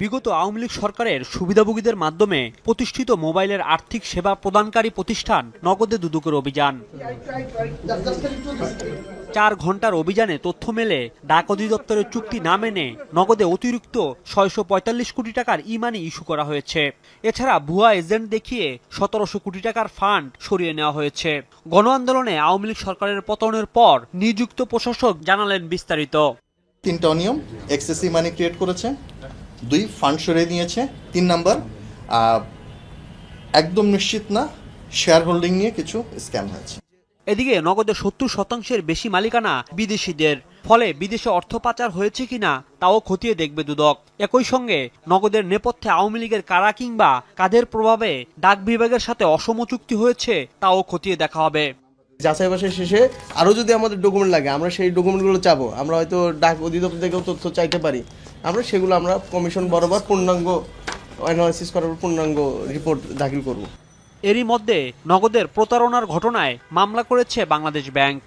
বিগত আওয়ামী লীগ সরকারের সুবিধাভোগীদের মাধ্যমে প্রতিষ্ঠিত মোবাইলের আর্থিক সেবা প্রদানকারী প্রতিষ্ঠান নগদে দুদকের অভিযান। চার ঘণ্টার অভিযানে তথ্য মেলে ডাক অধিদপ্তরের চুক্তি না মেনে নগদে অতিরিক্ত ছয়শো পঁয়তাল্লিশ কোটি টাকার ইমানি ইস্যু করা হয়েছে। এছাড়া ভুয়া এজেন্ট দেখিয়ে সতেরোশো কোটি টাকার ফান্ড সরিয়ে নেওয়া হয়েছে। গণ আন্দোলনে আওয়ামী লীগ সরকারের পতনের পর নিযুক্ত প্রশাসক জানালেন বিস্তারিত। তিনটা অনিয়ম এক্সেসিভ মানি ক্রিয়েট করেছে। দুই ফান্ড সরিয়ে নিয়েছে তিন নাম্বার একদম নিশ্চিত না শেয়ার হোল্ডিং নিয়ে কিছু স্ক্যাম হয়েছে। এদিকে নগদের সত্তর শতাংশের বেশি মালিকানা বিদেশিদের ফলে বিদেশে অর্থ পাচার হয়েছে কিনা তাও খতিয়ে দেখবে দুদক। একই সঙ্গে নগদের নেপথ্যে আওয়ামী লীগের কারা কিংবা কাদের প্রভাবে ডাক বিভাগের সাথে অসম চুক্তি হয়েছে তাও খতিয়ে দেখা হবে। যাচাই বাছাই শেষে আরও যদি আমাদের ডকুমেন্ট লাগে আমরা সেই ডকুমেন্টগুলো চাবো। আমরা হয়তো ডাক অধিদপ্তর থেকেও তথ্য চাইতে পারি। আমরা সেগুলো আমরা কমিশন বরাবর পূর্ণাঙ্গ অ্যানালাইসিস করার পূর্ণাঙ্গ রিপোর্ট দাখিল করব। এরই মধ্যে নগদের প্রতারণার ঘটনায় মামলা করেছে বাংলাদেশ ব্যাংক।